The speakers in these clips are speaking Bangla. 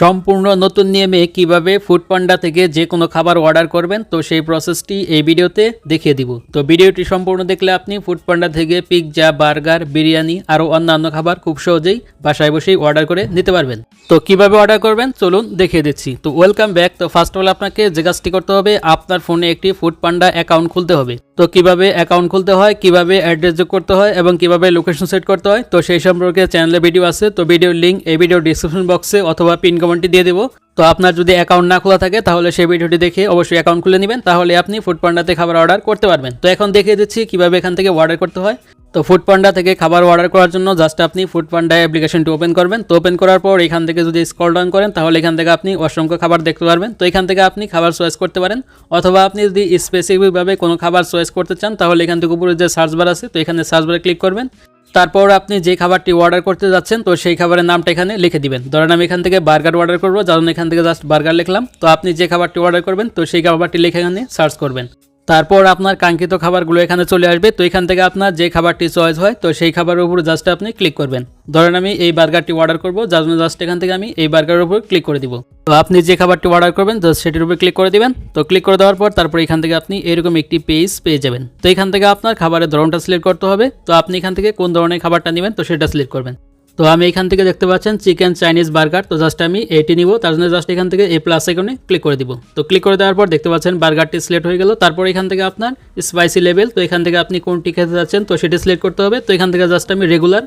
সম্পূর্ণ নতুন নিয়মে কীভাবে ফুড পান্ডা থেকে যে কোনো খাবার অর্ডার করবেন, তো সেই প্রসেসটি এই ভিডিওতে দেখিয়ে দিব। তো ভিডিওটি সম্পূর্ণ দেখলে আপনি ফুড পান্ডা থেকে পিৎজা, বার্গার, বিরিয়ানি আরও অন্যান্য খাবার খুব সহজেই বাসায় বসেই অর্ডার করে নিতে পারবেন। তো কীভাবে অর্ডার করবেন, চলুন দেখিয়ে দিচ্ছি। তো ওয়েলকাম ব্যাক। তো ফার্স্ট অফ অল আপনাকে যে কাজটি করতে হবে, আপনার ফোনে একটি ফুড পান্ডা অ্যাকাউন্ট খুলতে হবে। তো কীভাবে অ্যাকাউন্ট খুলতে হয়, কীভাবে অ্যাড্রেস যোগ করতে হয় এবং কীভাবে লোকেশন সেট করতে হয়, তো সেই সম্পর্কে চ্যানেলে ভিডিও আছে, তো ভিডিওর লিঙ্ক এই ভিডিও ডিসক্রিপশন বক্সে অথবা পিন কমেন্টটি দিয়ে দেবো। তো আপনার যদি অ্যাকাউন্ট না খোলা থাকে, তাহলে সেই ভিডিওটি দেখে অবশ্যই অ্যাকাউন্ট খুলে নেবেন, তাহলে আপনি ফুড পান্ডাতে খাবার অর্ডার করতে পারবেন। তো এখন দেখিয়ে দিচ্ছি কীভাবে এখান থেকে অর্ডার করতে হয়। তো ফুড পান্ডা থেকে খাবার অর্ডার করার জন্য জাস্ট আপনি ফুড পান্ডা অ্যাপ্লিকেশনটি ওপেন করবেন। তো ওপেন করার পর এখান থেকে যদি স্ক্রল ডাউন করেন, তাহলে এখান থেকে আপনি অসংখ্য খাবার দেখতে পারবেন। তো এখান থেকে আপনি খাবার চয়েস করতে পারেন। অথবা আপনি যদি স্পেসিফিকভাবে কোনো খাবার চয়েস করতে চান, তাহলে এখান থেকে উপরে যে সার্চ বার আছে, তো এখানে সার্চ বারে ক্লিক করবেন। তারপর আপনি যে খাবারটি অর্ডার করতে যাচ্ছেন, তো সেই খাবারের নামটা এখানে লিখে দিবেন। ধরেন আমি এখান থেকে বার্গার অর্ডার করব, যেমন এখান থেকে জাস্ট বার্গার লিখলাম। তো আপনি যে খাবারটি অর্ডার করবেন, তো সেই খাবারটি লিখে এখানে সার্চ করবেন। তারপর আপনার কাঙ্ক্ষিত খাবারগুলো এখানে চলে আসবে। তো এখান থেকে আপনার যে খাবারটি চয়েস হয়, তো সেই খাবারের উপর জাস্ট আপনি ক্লিক করবেন। ধরেন আমি এই বার্গারটি অর্ডার করব জন্য জাস্ট এখান থেকে আমি এই বার্গারের উপর ক্লিক করে দিব। তো আপনি যে খাবারটি অর্ডার করবেন জাস্ট সেটির উপর ক্লিক করে দিবেন। তো ক্লিক করে দেওয়ার পর তারপর এখান থেকে আপনি এরকম একটি পেজ পেয়ে যাবেন। তো এখান থেকে আপনার খাবারের ধরনটা সিলেক্ট করতে হবে। তো আপনি এখান থেকে কোন ধরনের খাবারটা নেবেন, তো সেটা সিলেক্ট করবেন। তো আমি এখান থেকে দেখতে পাচ্ছেন চিকেন চাইনিজ বার্গার তো জাস্ট আমি এটি নিব তার জন্য জাস্ট এখান থেকে এই প্লাস আইকনে ক্লিক করে দিব তো ক্লিক করে দেওয়ার পর দেখতে পাচ্ছেন বার্গারটি সিলেক্ট হয়ে গেল তারপর এখান থেকে আপনার স্পাইসি লেভেল তো এখান থেকে আপনি কোনটি খেতে যাচ্ছেন তো সেটি সিলেক্ট করতে হবে তো এখান থেকে জাস্ট আমি রেগুলার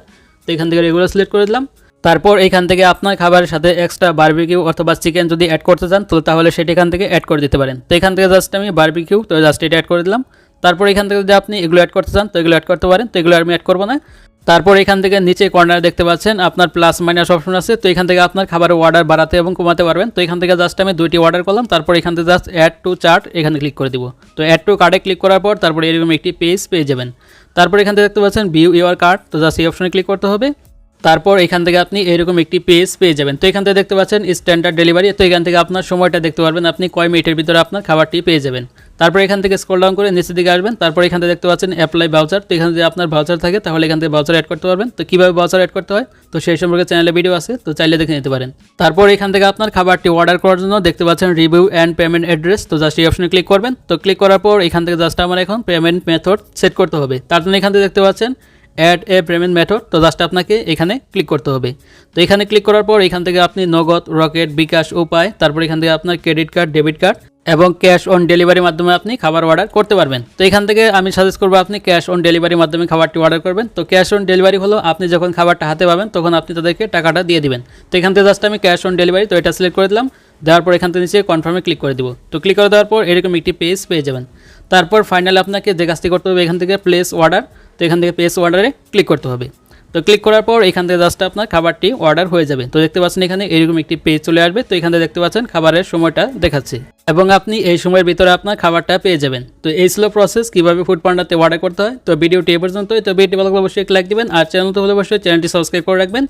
তো এখান থেকে রেগুলার সিলেক্ট করে দিলাম তারপর এখান থেকে আপনার খাবারের সাথে এক্সট্রা বার্বিকিউ অথবা চিকেন যদি অ্যাড করতে চান তো তাহলে সেটি এখান থেকে অ্যাড করে দিতে পারেন তো এখান থেকে জাস্ট আমি বার্বিকিউ তো জাস্ট এটা অ্যাড করে দিলাম তারপর এখান থেকে যদি আপনি এগুলো অ্যাড করতে চান তো এগুলো অ্যাড করতে পারেন তো এগুলো আমি অ্যাড করব না তারপর এখান থেকে নিচে কর্নার দেখতে পাচ্ছেন আপনার প্লাস মাইনাস অপশন আছে। তো এখান থেকে আপনার খাবারের অর্ডার বাড়াতে এবং কমাতে পারবেন। তো এখান থেকে জাস্ট আমি দুইটি অর্ডার করলাম। তারপর এখান থেকে জাস্ট অ্যাড টু চার্ট এখানে ক্লিক করে দিব। তো অ্যাড টু কার্ডে ক্লিক করার পর তারপর এরকম একটি পেজ পেয়ে যাবেন। তারপর এখান থেকে দেখতে পাচ্ছেন ভিউ ইউর কার্ড তো জাস্ট এই অপশনে ক্লিক করতে হবে। তারপর এখান থেকে আপনি এরকম একটি পেজ পেয়ে যাবেন। তো এখান থেকে দেখতে পাচ্ছেন স্ট্যান্ডার্ড ডেলিভারি তো এখান থেকে আপনার সময়টা দেখতে পারবেন, আপনি কয় মিনিটের ভিতরে আপনার খাবারটি পেয়ে যাবেন। তারপর এখান থেকে স্ক্রল ডাউন করে নিচের দিকে আসবেন, তারপর এখান থেকে দেখতে পাচ্ছেন অ্যাপ্লাই ভাউচার তো এখানে যদি আপনার ভাউচার থাকে, তাহলে এখান থেকে ভাউচার অ্যাড করতে পারবেন। তো কীভাবে ভাউচার অ্যাড করতে হয়? তো সেই সম্পর্কে চ্যানেলে ভিডিও আছে, তো চাইলে দেখে নিতে পারেন। তারপর এখান থেকে আপনার খাবারটি অর্ডার করার জন্য দেখতে পাচ্ছেন রিভিউ অ্যান্ড পেমেন্ট অ্যাড্রেস তো জাস্ট এই অপশনে ক্লিক করবেন। তো ক্লিক করার পর এখান থেকে জাস্ট আমার এখন পেমেন্ট মেথড সেট করতে হবে। তার জন্য এখান থেকে দেখতে পাচ্ছেন অ্যাড এ পেমেন্ট মেথড তো জাস্ট আপনাকে এখানে ক্লিক করতে হবে। তো এখানে ক্লিক করার পর এখান থেকে আপনি নগদ, রকেট, বিকাশ, উপায়, তারপর এখান থেকে আপনার ক্রেডিট কার্ড ডেবিট কার্ড এবং ক্যাশ অন ডেলিভারির মাধ্যমে আপনি খাবার অর্ডার করতে পারবেন। তো এখান থেকে আমি সাজেস্ট করব আপনি ক্যাশ অন ডেলিভারির মাধ্যমে খাবারটি অর্ডার করবেন। তো ক্যাশ অন ডেলিভারি হলো আপনি যখন খাবারটা হাতে পাবেন, তখন আপনি তাদেরকে টাকাটা দিয়ে দিবেন। তো এখান থেকে জাস্ট আমি ক্যাশ অন ডেলিভারি তো এটা সিলেক্ট করে দিলাম। দেওয়ার পর এখান থেকে নিচে কনফার্মে ক্লিক করে দিব। তো ক্লিক করে দেওয়ার পর এরকম একটি পেজ পেয়ে যাবেন। তারপর ফাইনাল আপনাকে যে কাজটি করতে হবে, এখান থেকে প্লেস অর্ডার তো এখান থেকে প্লেস অর্ডারে ক্লিক করতে হবে। তো ক্লিক করার পর এখান থেকে জাস্ট আপনার খাবারটি অর্ডার হয়ে যাবে। তো দেখতে পাচ্ছেন এখানে এরকম একটি পেজ চলে আসবে। তো এখান থেকে দেখতে পাচ্ছেন খাবারের সময়টা দেখাচ্ছে। এবং আপনি এই সময়ের ভিতরে আপনার খাবারটা পেয়ে যাবেন। তো এই ছিল প্রসেস কীভাবে ফুড পান্ডাতে অর্ডার করতে হয়। তো ভিডিওটি এ পর্যন্তই। তো ভিডিওটি ভালো অবশ্যই লাইক দিবেন। আর চ্যানেল তো হলে অবশ্যই চ্যানেলটি সাবস্ক্রাইব করে রাখবেন।